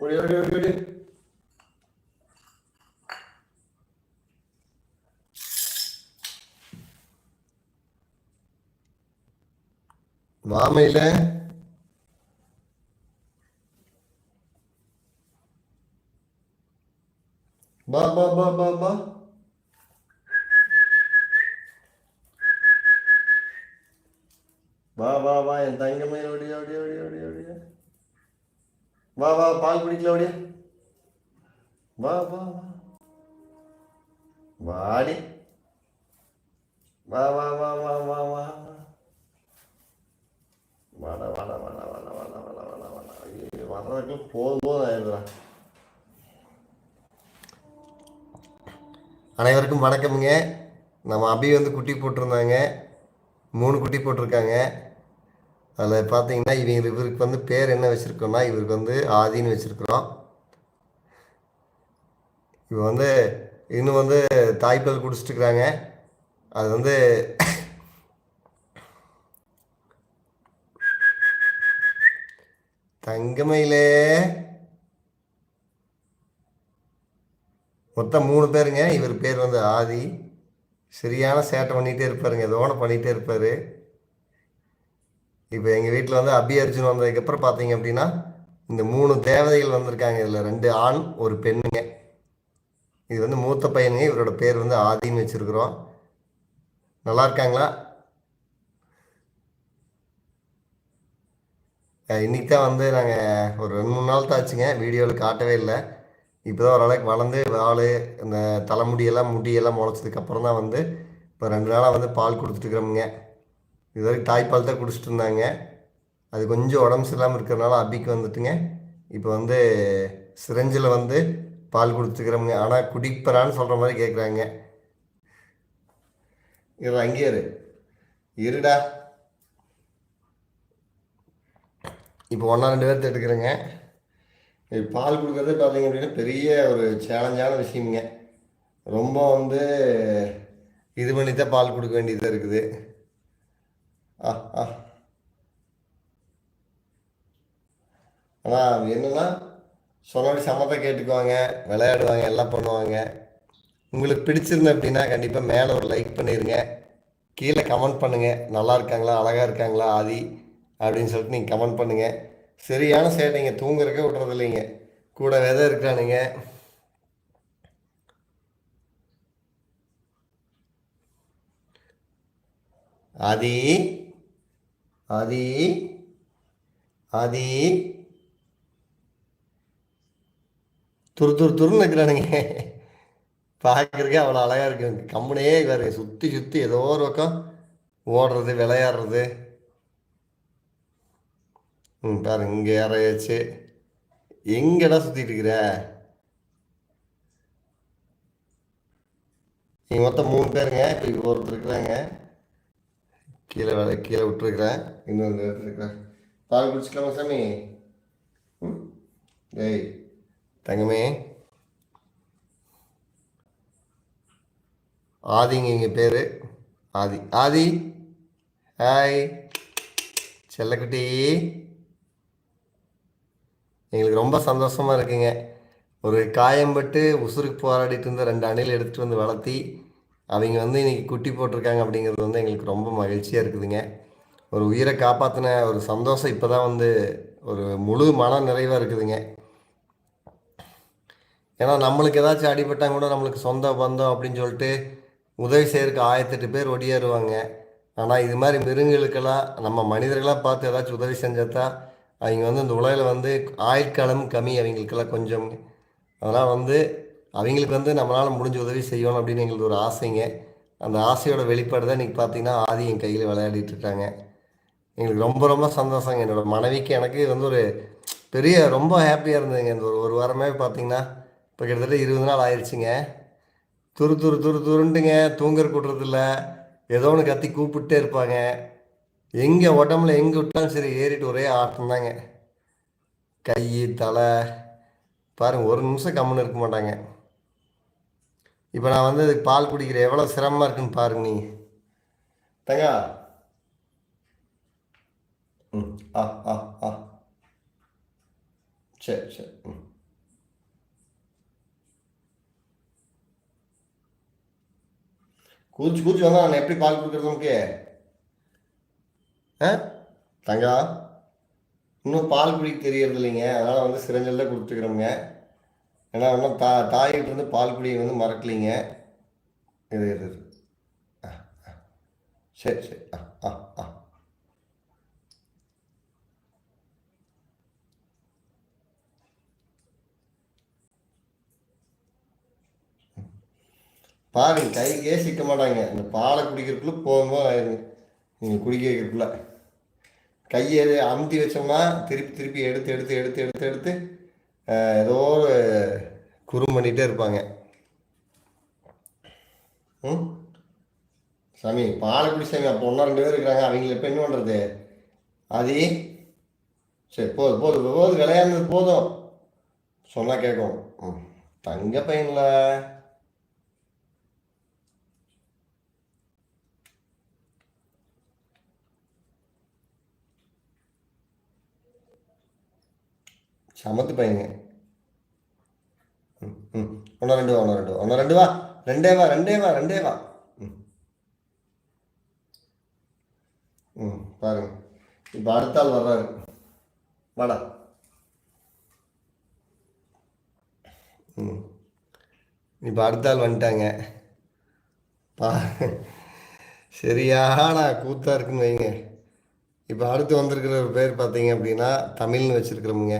ஓடி ஓடி ஓடி ஓடி மாமையில பா பா பா பா பா வா வா வா என் தங்கமே ஓடி ஓடி ஓடி ஓடி ஓடி வா வா பால் குடிக்கல அப்படியே. வா வா வா. வாடி. வா வா வா வா வா வா. வாடா வாடா வாடா வாடா வாடா வாடா வாடா வாடா. ஐயோ வர்றதுக்கு போதும் போதும் ஆயிடுறா அனைவருக்கும் வணக்கமுங்க. நம்ம அபி வந்து குட்டி போட்டிருந்தாங்க. மூணு குட்டி போட்டிருக்காங்க. அதில் பார்த்தீங்கன்னா இவங்க இவருக்கு வந்து பேர் என்ன வச்சுருக்கோம்னா இவருக்கு வந்து ஆதின்னு வச்சுருக்குறோம். இவன் வந்து இன்னும் வந்து தாய்ப்பால் குடிச்சிட்டு இருக்கிறாங்க அது வந்து தங்கமயிலே. மொத்தம் மூணு பேருங்க. இவர் பேர் வந்து ஆதி. சரியான சேட்டை பண்ணிகிட்டே இருப்பாருங்க. ஏதோ ஒன்று பண்ணிகிட்டே இருப்பார். இப்போ எங்கள் வீட்டில் வந்து அபி அர்ஜுன் வந்ததுக்கப்புறம் பார்த்தீங்க அப்படின்னா இந்த மூணு தேவதைகள் வந்திருக்காங்க. இதில் ரெண்டு ஆண் ஒரு பெண்ணுங்க. இது வந்து மூத்த பையனுங்க. இவரோட பேர் வந்து ஆதின்னு வச்சுருக்குறோம். நல்லா இருக்காங்களா? இன்றைக்கி தான் வந்து நாங்கள் ஒரு ரெண்டு மூணு நாள் தாச்சுங்க. வீடியோவில் காட்டவே இல்லை. இப்போ தான் ஓரளவுக்கு வளர்ந்து வாள் இந்த தலைமுடியெல்லாம் முடியெல்லாம் முளைச்சதுக்கப்புறம் தான் வந்து இப்போ ரெண்டு நாளாக வந்து பால் கொடுத்துட்டுருக்குறோமுங்க இது வரைக்கும் தாய்ப்பால் தான் குடிச்சிட்டு இருந்தாங்க அது கொஞ்சம் உடம்பு சரியில்லாமல் இருக்கிறனால அபிக்கு வந்துட்டுங்க. இப்போ வந்து சிரஞ்சில் வந்து பால் கொடுத்துக்கிறோமுங்க ஆனால் குடிப்பறான்னு சொல்கிற மாதிரி கேட்குறாங்க இது அங்கேயே இரு. இருடா. இப்போ ஒன்றா ரெண்டு பேர்த்து எடுக்கிறேங்க. பால் கொடுக்குறது பார்த்தீங்க அப்படின்னா பெரிய ஒரு சேலஞ்சான விஷயம்ங்க. ரொம்ப வந்து இது பண்ணி தான் பால் கொடுக்க வேண்டியதாக இருக்குது. ஆனால் என்னென்னா சொன்னபடி சம்மத்தை கேட்டுக்குவாங்க விளையாடுவாங்க எல்லாம் பண்ணுவாங்க. உங்களுக்கு பிடிச்சிருந்த அப்படின்னா கண்டிப்பாக மேலே ஒரு லைக் பண்ணிடுங்க கீழே கமெண்ட் பண்ணுங்கள் நல்லா இருக்காங்களா? அழகாக இருக்காங்களா? ஆதி அப்படின்னு சொல்லிட்டு நீங்கள் கமெண்ட் பண்ணுங்கள் சரியான சேட்டைங்க தூங்குறக்கே விட்றது இல்லைங்க. கூட விதை இருக்கானுங்க. ஆதி? அதி அதி துரு துரு துருன்னு இருக்கிறானுங்க பார்க்குறக்கே அவ்வளோ அழகாக இருக்கு. கம்முனே வேறு சுற்றி சுற்றி ஏதோ ஒரு பக்கம் ஓடுறது விளையாடுறது. ம் பாரு இங்கே யாரையாச்சு எங்கடா சுற்றிட்டு இருக்கிற நீங்கள் மொத்தம் மூணு பேருங்க. இப்போ இப்போ ஒருத்தர் இருக்கிறாங்க. கீழே வேலை கீழே விட்டுருக்குறேன். இன்னொரு இடத்துல இருக்கிறேன் பால் குடிச்சிக்கலாமா சாமி? டேய் தங்கமே. ஆதிங்க எங்கள் பேர். ஆதி. ஆதி. ஹாய். செல்லக்குட்டி. எங்களுக்கு ரொம்ப சந்தோஷமாக இருக்குங்க. ஒரு காயம்பட்டு உசுருக்கு போராடிட்டு இருந்த ரெண்டு அணில் எடுத்துகிட்டு வந்து வளர்த்தி அவங்க வந்து இன்றைக்கி குட்டி போட்டிருக்காங்க அப்படிங்கிறது வந்து எங்களுக்கு ரொம்ப மகிழ்ச்சியாக இருக்குதுங்க. ஒரு உயிரை காப்பாற்றின ஒரு சந்தோஷம் இப்போ தான் வந்து ஒரு முழு மன நிறைவாக இருக்குதுங்க. ஏன்னா நம்மளுக்கு ஏதாச்சும் அடிபட்டால் கூட நம்மளுக்கு சொந்த பந்தம் அப்படின்னு சொல்லிட்டு உதவி செய்கிறதுக்கு ஆயிரத்தெட்டு பேர் ஒடியேறுவாங்க ஆனால் இது மாதிரி மிருங்களுக்கெல்லாம் நம்ம மனிதர்களாக பார்த்து ஏதாச்சும் உதவி செஞ்சால் தான் அவங்க வந்து இந்த உலகில் வந்து ஆயுட்காலமும் கம்மி அவங்களுக்கெல்லாம் கொஞ்சம். அதெல்லாம் வந்து அவங்களுக்கு வந்து நம்மளால் முடிஞ்ச உதவி செய்யணும் அப்படின்னு எங்களுக்கு ஒரு ஆசைங்க. அந்த ஆசையோட வெளிப்பாடு தான் இன்றைக்கி பார்த்தீங்கன்னா ஆதி என் கையில் விளையாடிட்டு இருக்காங்க. எங்களுக்கு ரொம்ப ரொம்ப சந்தோஷங்க. என்னோடய மனைவிக்கு எனக்கு வந்து ஒரு பெரிய ரொம்ப ஹாப்பியாக இருந்ததுங்க. இந்த ஒரு ஒரு வாரமே பார்த்தீங்கன்னா இப்போ கிட்டத்தட்ட இருபது நாள் ஆயிடுச்சுங்க துரு துரு துரு துருண்டுங்க தூங்குற கூட்டுறதில்ல ஏதோ ஒன்று கத்தி கூப்பிட்டே இருப்பாங்க. எங்கே உடம்புல எங்கே விட்டாலும் சரி ஏறிட்டு ஒரே ஆட்டம் தாங்க. கை தலை. பாருங்கள் ஒரு நிமிஷம் கம்முன்னு இருக்க மாட்டாங்க. இப்போ நான் வந்து அதுக்கு பால் குடிக்கிறேன். எவ்வளோ சிரமமாக இருக்குன்னு பாருங்க நீ. தங்கா. ம் ஆ ஆ ஆ. சரி சரி ம். குதிச்சு குதிச்சு வந்தா நான் எப்படி பால் கொடுக்குறது உனக்கு? ஆ? தங்கா. இன்னும் பால் குடிக்க தெரியறது இல்லைங்க அதனால் வந்து சிறஞ்சல்ல கொடுத்துக்கிறோங்க ஏன்னா இன்னும் தா தாயிட்டு இருந்து பால் குடியை வந்து மறக்கலிங்க. இது இது இது. ஆ ஆ. சரி சரி. ஆ ஆ ஆ. பாருங்க கைக்கே சிக்க மாட்டாங்க. இந்த பாலை குடிக்கிறதுக்குள்ள போகும்போது ஆயிருங்க நீங்கள் குடிக்க வைக்கிறதுக்குள்ள. கையை அமுத்தி வச்சோம்னா திருப்பி திருப்பி எடுத்து எடுத்து எடுத்து எடுத்து எடுத்து ஏதோ ஒரு குறும் பண்ணிகிட்டே இருப்பாங்க. ம்? சாமி பாலக்குடி சாமி அப்போ ஒன்றா ரெண்டு பேர் இருக்கிறாங்க. அவங்கள இப்போ என்ன பண்ணுறது அது சரி போதும் போதும் போதும் விளையாடுறது போதும். சொன்னால் கேட்கும். ம் தங்க பையன்ல. சமத்து பையனுங்க ம் ம் ஒன்றா ரெண்டு வா ஒன்றா ரெண்டு வா ஒன்றா ரெண்டு வா ரெண்டே வா ரெண்டே வா ரெண்டே வா ம் ம் பாருங்க இப்போ அடுத்த ஆள் வர்றாரு வாடா ம் இப்போ அடுத்த ஆள் வந்துட்டாங்க பா சரியான கூத்தாக இருக்குன்னு வைங்க இப்போ அடுத்து வந்திருக்கிற ஒரு பேர் பார்த்தீங்க அப்படின்னா தமிழ்னு வச்சுருக்கிறோமுங்க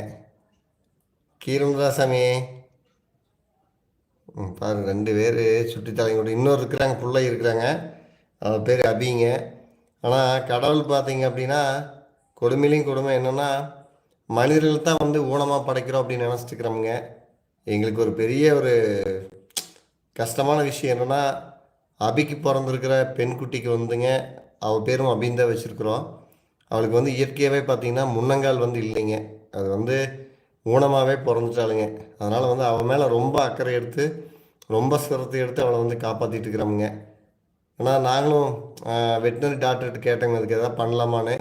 கீரன்ராசாமி ம் பாருங்க ரெண்டு பேர் சுற்றி கூட இன்னொரு இருக்கிறாங்க பிள்ளை இருக்கிறாங்க. அவன் பேர் அபிங்க. ஆனால் கடவுள் பார்த்தீங்க அப்படின்னா கொடுமையிலையும் கொடுமை. என்னென்னா மனிதர்கள் தான் வந்து ஊனமாக படைக்கிறோம் அப்படின்னு நினச்சிட்டுக்கிறோமுங்க எங்களுக்கு ஒரு பெரிய ஒரு கஷ்டமான விஷயம் என்னென்னா அபிக்கு பிறந்திருக்கிற பெண் குட்டிக்கு வந்துங்க அவள் பேரும் அபின்னு தான் வச்சுருக்குறோம். அவளுக்கு வந்து இயற்கையாகவே பார்த்தீங்கன்னா முன்னங்கால் வந்து இல்லைங்க. அது வந்து ஊனமாகவே பிறந்துட்டாளுங்க. அதனால் வந்து அவன் மேலே ரொம்ப அக்கறை எடுத்து ரொம்ப சிரத்தை எடுத்து அவளை வந்து காப்பாற்றிட்டு இருக்கிறோமுங்க. ஆனால் நாங்களும் வெட்டினரி டாக்டர்கிட்ட கேட்டோங்க அதுக்கு எதாவது பண்ணலாமான்னு?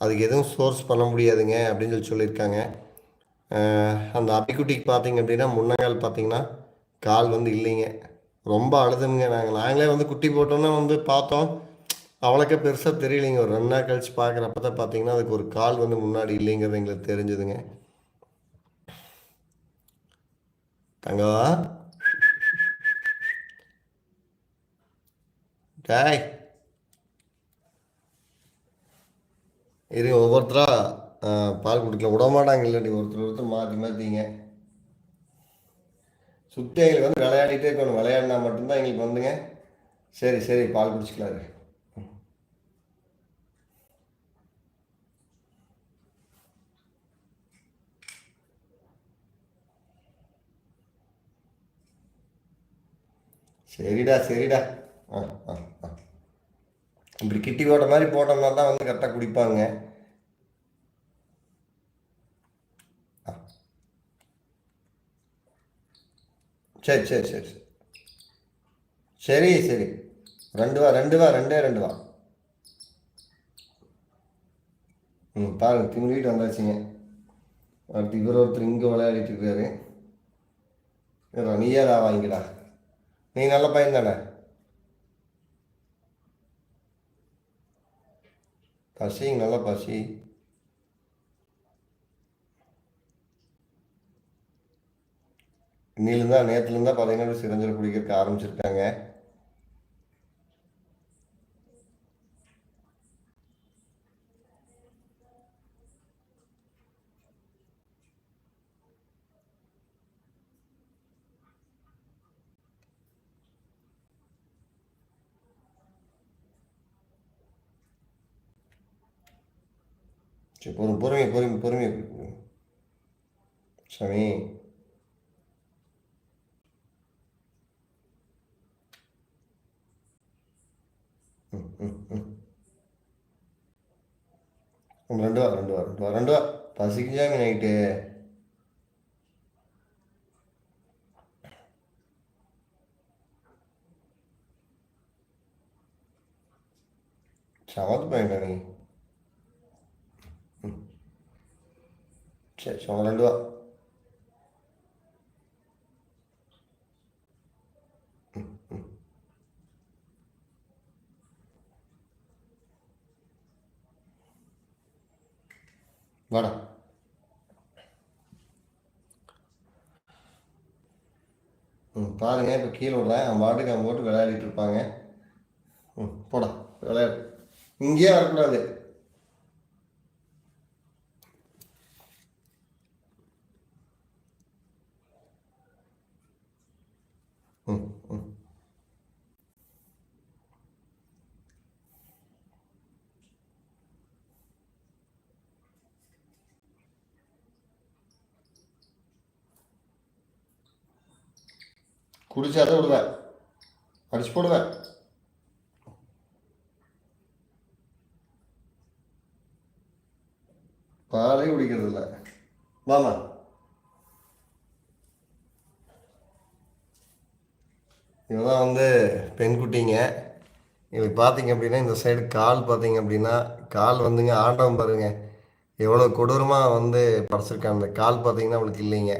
அதுக்கு எதுவும் சோர்ஸ் பண்ண முடியாதுங்க அப்படின்னு சொல்லி சொல்லியிருக்காங்க. அந்த அபிக்குட்டிக்கு பார்த்தீங்க அப்படின்னா முன்னங்கால் பார்த்தீங்கன்னா கால் வந்து இல்லைங்க. ரொம்ப அழுதுங்க நாங்கள் நாங்களே வந்து குட்டி போட்டோன்னே வந்து பார்த்தோம். அவளுக்கே பெருசாக தெரியலைங்க. ஒரு ரெண்டு நாள் கழிச்சு பார்க்குறப்ப தான் பார்த்தீங்கன்னா அதுக்கு ஒரு கால் வந்து முன்னாடி இல்லைங்கிறது எங்களுக்கு தெரிஞ்சுதுங்க. தங்கா டாய் இருங்க ஒவ்வொருத்தரா பால் குடிக்கல. விட மாட்டாங்க இல்லாட்டி ஒருத்தர் ஒருத்தர் மாற்றி மாற்றிங்க சுற்றி எங்களுக்கு வந்து விளையாடிட்டே இருக்கணும். விளையாடினா மட்டும்தான் எங்களுக்கு வந்துங்க. சரி சரி. பால் குடிச்சிக்கலாரு சரிடா சரிடா. ஆ ஆ ஆ. இப்படி கிட்டி போட்ட மாதிரி போட்டோம்னா தான் வந்து கரெக்டாக குடிப்பாங்க. ஆ. சரி சரி சரி சரி. சரி சரி. ரெண்டு வா ரெண்டு வா ரெண்டே ரெண்டு வா. ம் பாருங்கள் திங்கிட்டு வந்தாச்சுங்க. அடுத்து இவர் ஒருத்தர் இங்கே விளையாடிட்டு இருக்காரு. நீயே தான் வாங்கிடா? நீ நல்ல பையன் தானே? பசிங்க நல்ல பசி. இன்னிலிருந்தா நேற்றுலேருந்தா பார்த்தீங்கன்னா சிறஞ்சல் குடிக்கிறதுக்கு ஆரம்பிச்சிருக்காங்க. சரி பொறுமை பொறுமை பொறுமை பொறுமை சாமி. ம் ம் ரெண்டு வா ரெண்டு வா ரெண்டு வா ரெண்டு வா பசிக்குஞ்சாமி நைட்டு. சமத்து பையன் நீ சரி சரி ரெண்டு ரூபா வாடா ம் பாருங்க இப்போ கீழே விடுறேன் அவன் பாட்டுக்கு அவன் போட்டு விளையாடிட்டு இருப்பாங்க ம் போடா விளையாடு இங்கேயே வரக்கூடாது ம் ம் குடிச்சாதான் விடுவேன் அடிச்சு போடுவேன் பாலே இதெல்லாம் வந்து பெண் குட்டிங்க இவங்க பார்த்தீங்க அப்படின்னா இந்த சைடு கால் பார்த்தீங்க அப்படின்னா கால் வந்துங்க ஆண்டவன் பாருங்க எவ்வளோ கொடூரமாக வந்து படைச்சிருக்காங்க அந்த கால் பார்த்தீங்கன்னா அவளுக்கு இல்லைங்க.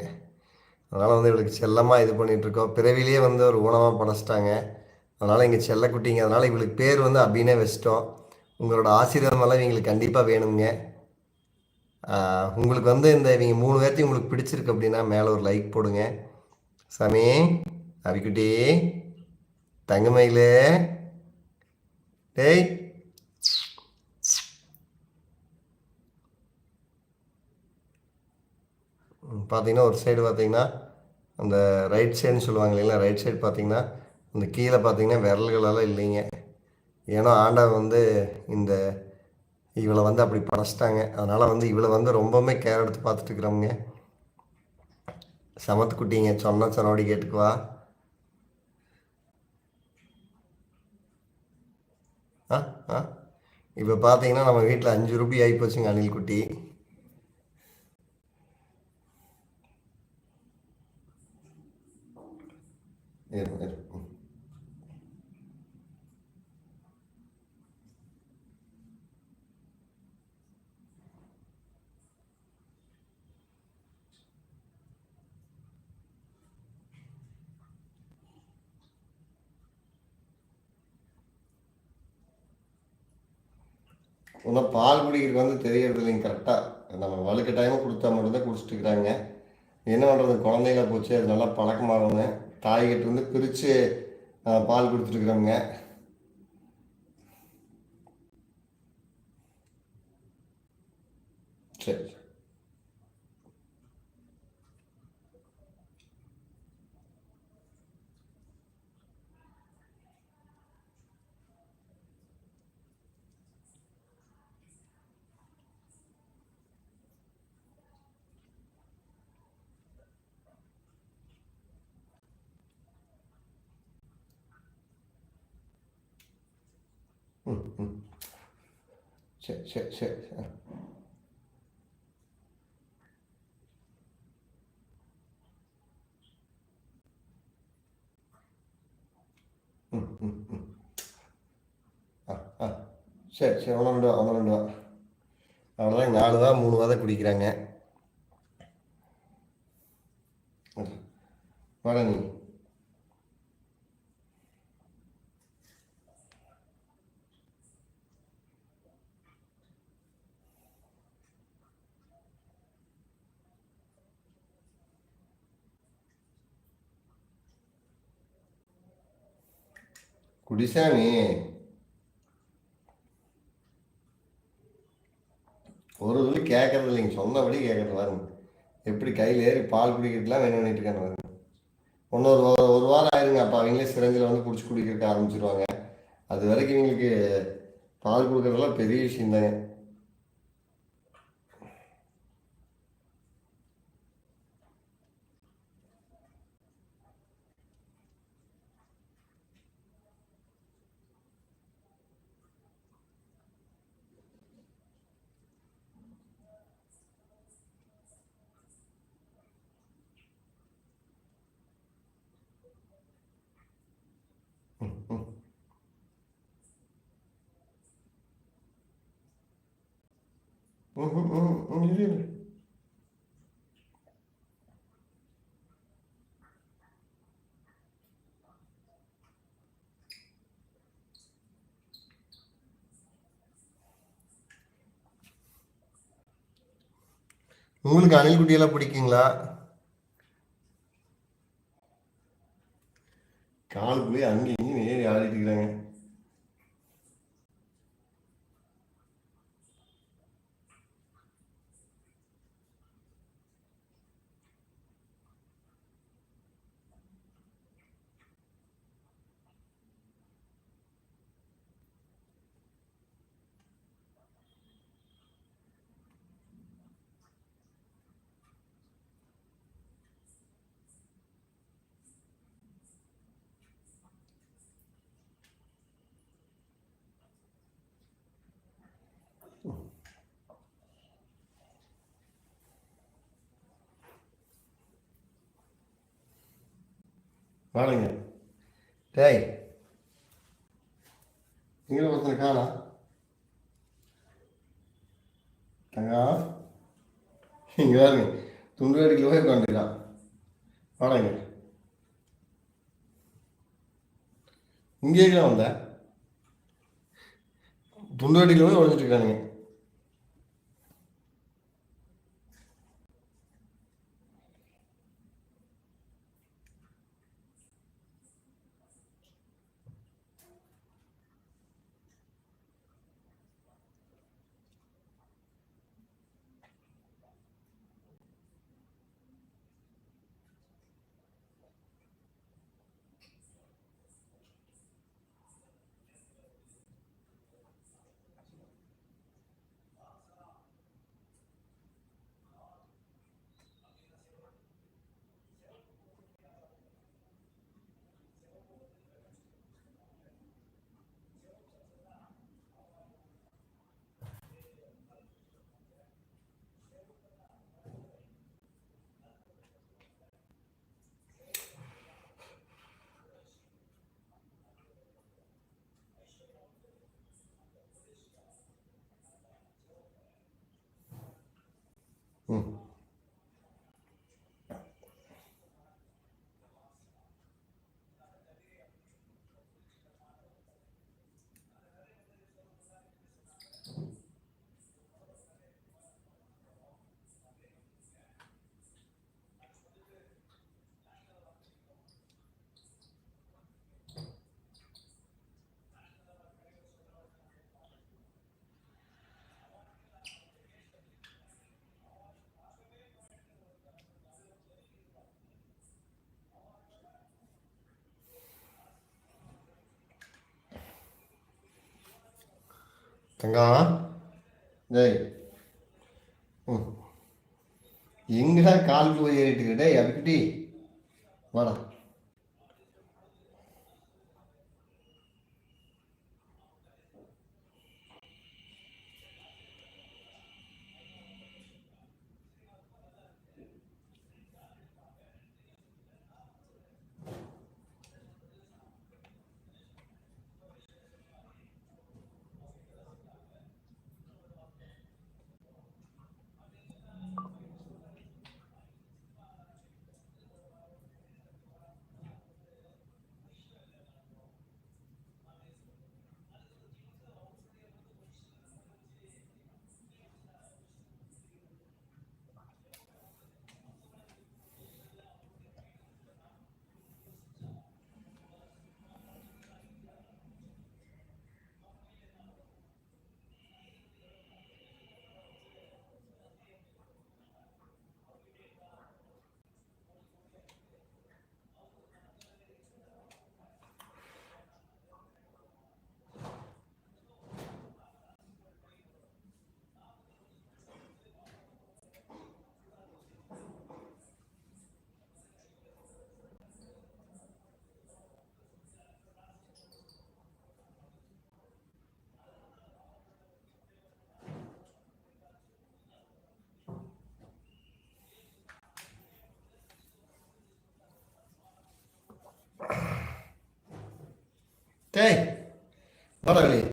அதனால் வந்து இவளுக்கு செல்லமாக இது பண்ணிகிட்ருக்கோம் பிறவிலேயே வந்து ஒரு ஊனமாக படைச்சிட்டாங்க. அதனால் இங்கே செல்லக்குட்டிங்க அதனால் இவளுக்கு பேர் வந்து அப்படின்னே வச்சிட்டோம் உங்களோட ஆசீர்வாதமெல்லாம் இவங்களுக்கு கண்டிப்பாக வேணுங்க. உங்களுக்கு வந்து இந்த இவங்க மூணு பேர்த்தையும் உங்களுக்கு பிடிச்சிருக்கு அப்படின்னா மேலே ஒரு லைக் போடுங்க. சாமி. அபிக்குட்டி தங்கமயிலே. டேய். பார்த்தீங்கன்னா ஒரு சைடு பார்த்தீங்கன்னா அந்த ரைட் சைடுன்னு சொல்லுவாங்க இல்லைங்களா ரைட் சைடு பார்த்தீங்கன்னா அந்த கீழே பார்த்தீங்கன்னா விரல்களெல்லாம் இல்லைங்க. ஏன்னா ஆண்டவர் வந்து இந்த இவளை வந்து அப்படி படைச்சிட்டாங்க. அதனால் வந்து இவளை வந்து ரொம்பவுமே கேர் எடுத்து பார்த்துட்டு இருக்கிறோமுங்க சமத்து குட்டிங்க சொன்ன சொன்னோடி கேட்டுக்குவா. ஆ ஆ. இப்போ பார்த்தீங்கன்னா நம்ம வீட்டில் அஞ்சு ரூபாய் ஆகி போச்சுங்க அணில் குட்டி. இரு, இரு. ம். இன்னும் பால் குடிக்கிறதுக்கு வந்து தெரியறது இல்லைங்க கரெக்டாக நம்ம வழுக்க டைமும் கொடுத்தா மட்டும்தான் குடிச்சிட்டு இருக்கிறாங்க. என்ன பண்ணுறது குழந்தைகள போச்சு அது நல்லா பழக்கமாகணும் தாய்கிட்ட இருந்து பிரித்து பால் கொடுத்துருக்குறோங்க சரி ம் ம். சரி சரி சரி சரி ம் ம் ம். ஆ ஆ. சரி சரி ஒன்று ரெண்டு ஒன்று ரெண்டு வா. அவ்வளோதான் நாலு தான் மூணு தான் குடிக்கிறாங்க. வாடா நீ. குடிசாமி ஒரு துளி கேட்கறது இல்லைங்க சொன்னபடி கேட்கறது பாருங்க எப்படி கையில் ஏறி பால் குடிக்கிறதுலாம் வேணும் பண்ணிட்டு இருக்காங்க பாருங்க. இன்னும் ஒரு வாரம் ஆயிருங்க அப்போ. அவங்களே சிரஞ்சில் வந்து குடிச்சு குடிக்கிறதுக்கு ஆரம்பிச்சிருவாங்க. அது வரைக்கும் இவங்களுக்கு பால் கொடுக்குறதுலாம் பெரிய விஷயம் தாங்க ம் ம் ம் ம் இரு, இரு. உங்களுக்கு அணில் குட்டியெல்லாம் பிடிக்குங்களா? காலுக்குள்ளேயே அங்கேயும் இங்கேயும் ஏறி ஆடிட்டு இருக்கிறாங்க. பாருங்க. டேய். நீங்களும் ஒருத்தர் காணா. தங்கா. இங்கே பாருங்க. துண்டு அடிக்கல போய் உட்காந்துக்கலாம் வாடங்க இங்கே இருக்கலாம் வந்த. துண்டு அடிக்கல போய் உடஞ்சிட்டு இருக்கானுங்க. தங்கம் டேய். ம் எங்கடா கால் போய் ஏறிட்டு கிட்டே எப்படி வாடா. டேய் வாடா வெளியே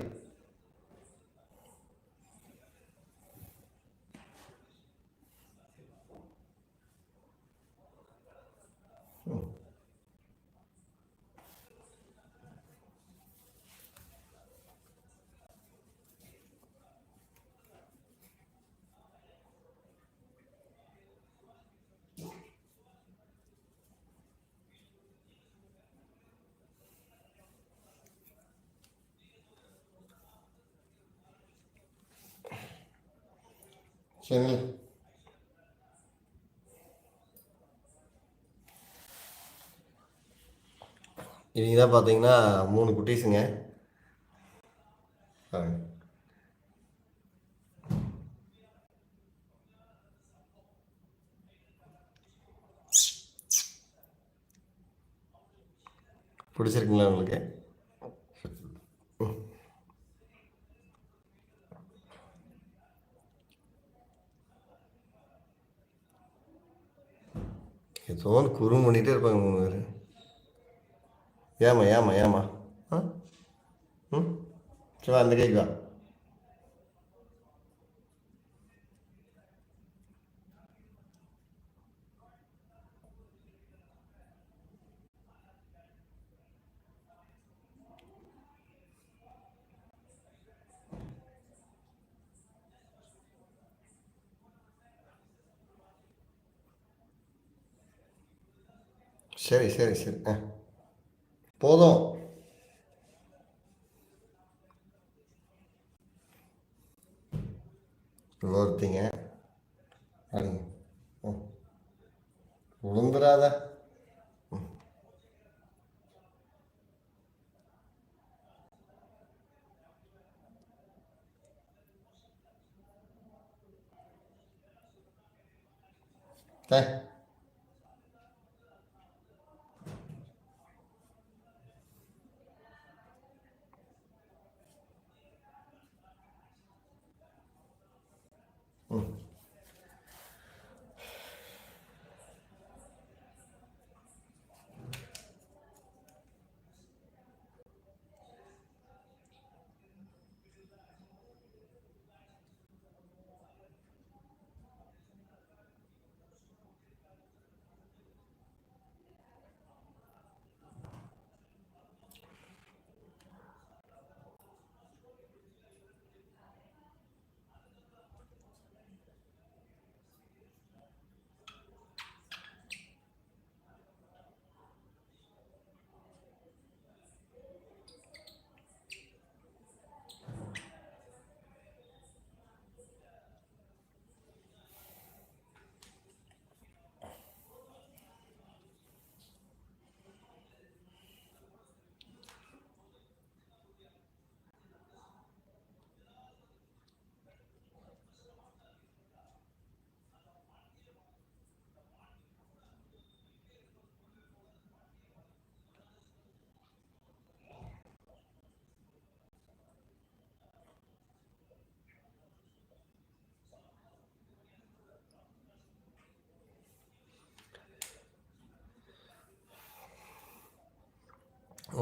சரி இன்றைக்கி தான் பார்த்தீங்கன்னா மூணு குட்டீஸுங்க பிடிச்சிருக்குங்களா உங்களுக்கு தோன் குறும் பண்ணிகிட்டே இருப்பாங்க மூணு பேர். ஏமா ஏமா ஏமா ஆ? ம்? சரி அந்த கேக் வா சரி சரி சரி. ஆ. போதும். ஒருத்திங்க அடிங்க ம் விழுந்துடாத ம்.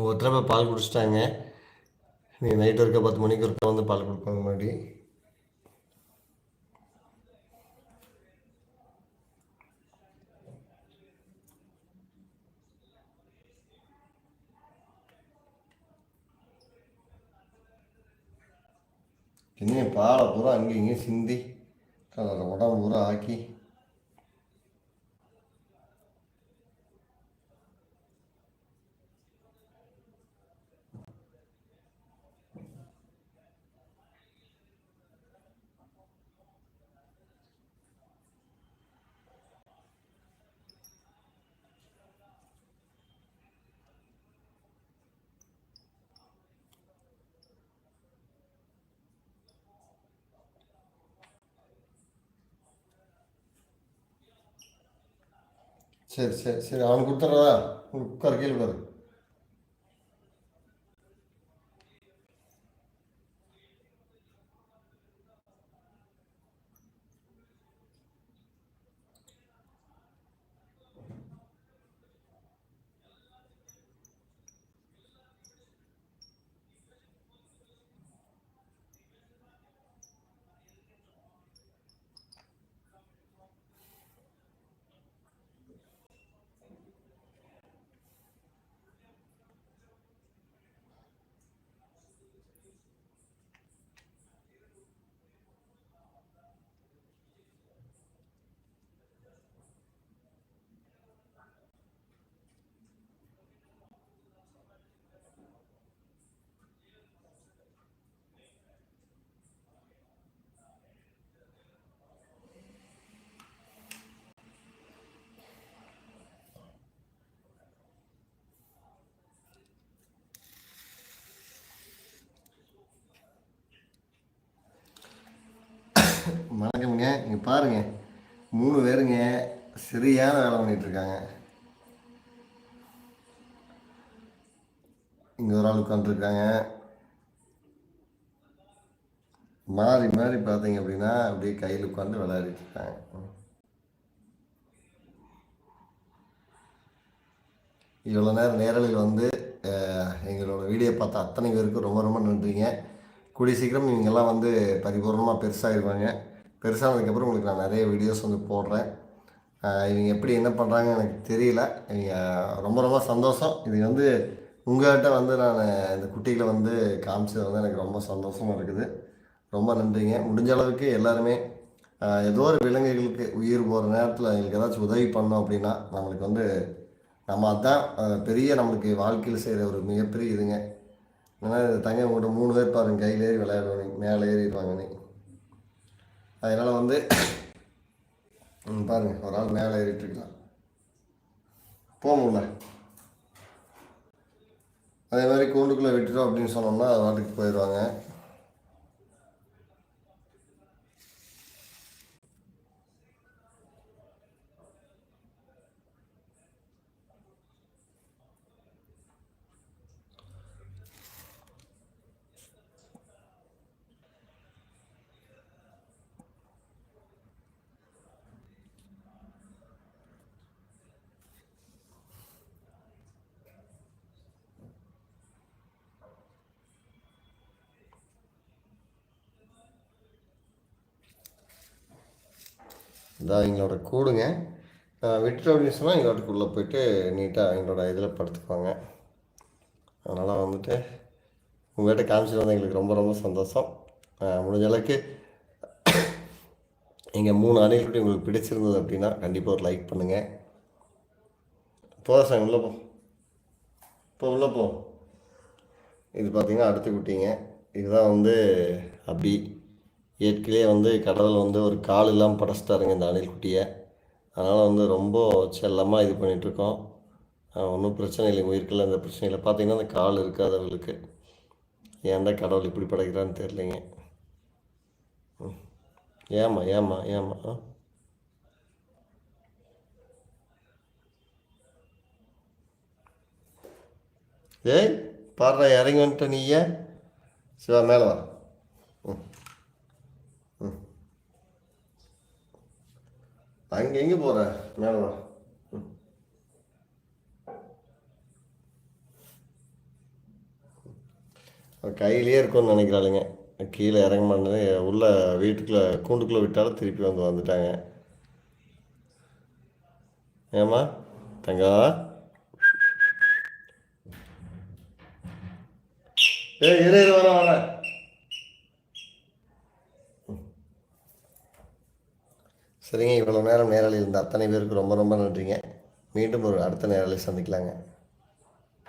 ஒருத்தர போய் பால் குடிச்சிட்டாங்க. நீ நைட் இருக்க பத்து மணிக்கு ஒருக்கா வந்து பால் கொடுப்பாங்க முன்னாடி. இன்னும் பாலை பூரா அங்கேயும் இங்கேயும் சிந்தி அதில் உடம்பு பூரா ஆக்கி சரி சரி சரி. அவனுக்கு கொடுத்துட்றதா உட்கார் கீழே உட்காரு வணக்கம்ங்க. இங்கே பாருங்க. மூணு பேருங்க சரியான வேலை பண்ணிட்டு இருக்காங்க இங்கே ஒரு ஆள் உட்காந்துருக்காங்க. மாறி மாறி பார்த்தீங்க அப்படின்னா அப்படியே கையில் உட்காந்து விளையாடிட்டு இருக்காங்க இவ்வளோ நேரம் நேரலில் வந்து எங்களோட வீடியோ பார்த்த அத்தனை பேருக்கும் ரொம்ப ரொம்ப நன்றிங்க. கூடிய சீக்கிரம் இவங்கெல்லாம் வந்து பரிபூர்ணமாக பெருசாகிடுவாங்க பெருசானதுக்கப்புறம் உங்களுக்கு நான் நிறைய வீடியோஸ் வந்து போடுறேன். இவங்க எப்படி என்ன பண்ணுறாங்கன்னு எனக்கு தெரியல. இவங்க ரொம்ப ரொம்ப சந்தோஷம். இது வந்து உங்கள்கிட்ட வந்து நான் இந்த குட்டிகளை வந்து காமிச்சது வந்து எனக்கு ரொம்ப சந்தோஷமாக இருக்குது. ரொம்ப நன்றிங்க. முடிஞ்ச அளவுக்கு எல்லாருமே ஏதோ ஒரு விலங்குகளுக்கு உயிர் போகிற நேரத்தில் எங்களுக்கு ஏதாச்சும் உதவி பண்ணோம் அப்படின்னா நம்மளுக்கு வந்து நம்ம அதான் பெரிய நம்மளுக்கு வாழ்க்கையில் செய்கிற ஒரு மிகப்பெரிய இதுங்க. ஏன்னா இது தங்க உங்கள்கிட்ட மூணு பேர் பாருங்க. கையில் ஏறி விளையாடுவாங்க. மேலே ஏறிடுவாங்க நீ. அதனால் வந்து ம், பாருங்க ஒரு ஆள் மேலே ஏறிட்டுருக்கலாம் போக முடியல. அதே மாதிரி கூண்டுக்குள்ளே விட்டுட்டோம் அப்படின்னு சொன்னோம்னா அது வாட்டுக்கு போயிடுவாங்க. இதான் எங்களோட கூடுங்க. விட்டுட்டோம் அப்படின்னு சொன்னால் எங்களோட வீட்டுக்குள்ளே போயிட்டு நீட்டாக எங்களோட இதில் படுத்துக்குவாங்க அதனால் வந்துட்டு உங்கள்கிட்ட காமிச்சிட்டு வந்து எங்களுக்கு ரொம்ப ரொம்ப சந்தோஷம். முடிஞ்சளவுக்கு முடிஞ்ச அளவுக்கு எங்கள் மூணு அணில்குட்டி உங்களுக்கு பிடிச்சிருந்தது அப்படின்னா கண்டிப்பாக ஒரு லைக் பண்ணுங்கள் போதா சார் உள்ளே போ. இப்போ உள்ளே போ. இது பார்த்தீங்கன்னா அடுத்த குட்டிங்க. இதுதான் வந்து அப்படி ஏற்கனவே வந்து கடவுள் வந்து ஒரு கால் இல்லாமல் படைச்சிட்டாருங்க இந்த அணில் குட்டியை. அதனால் வந்து ரொம்ப செல்லமாக இது பண்ணிகிட்ருக்கோம் ஒன்றும் பிரச்சனை இல்லைங்க உயிர்க்கில் அந்த பிரச்சனை இல்லை. பார்த்தீங்கன்னா அந்த கால் இருக்காதவர்களுக்கு ஏன்டா கடவுள் இப்படி படைக்கிறான்னு தெரிலிங்க ஏமா ஏம்மா ஏம்மா ஏம்மா ஆ? ஏய் பாடுற இறங்கி வந்துட்ட நீ ஏன் சிவா மேலே வா ம் ம் அங்கே எங்கே போகிற மேலே வா. கையிலே இருக்கும்னு நினைக்கிறாளுங்க. கீழே இறங்க மாட்டேன்னு உள்ள வீட்டுக்குள்ளே கூண்டுக்குள்ளே விட்டாலும் திருப்பி வந்து வந்துட்டாங்க. ஏம்மா? தங்கா? ஏய் இரு இரு வர வரேன் சரிங்க இவ்வளோ நேரம் நேரலில் இருந்த அத்தனை பேருக்கு ரொம்ப ரொம்ப நன்றிங்க. மீண்டும் ஒரு அடுத்த நேரலை சந்திக்கலாங்க.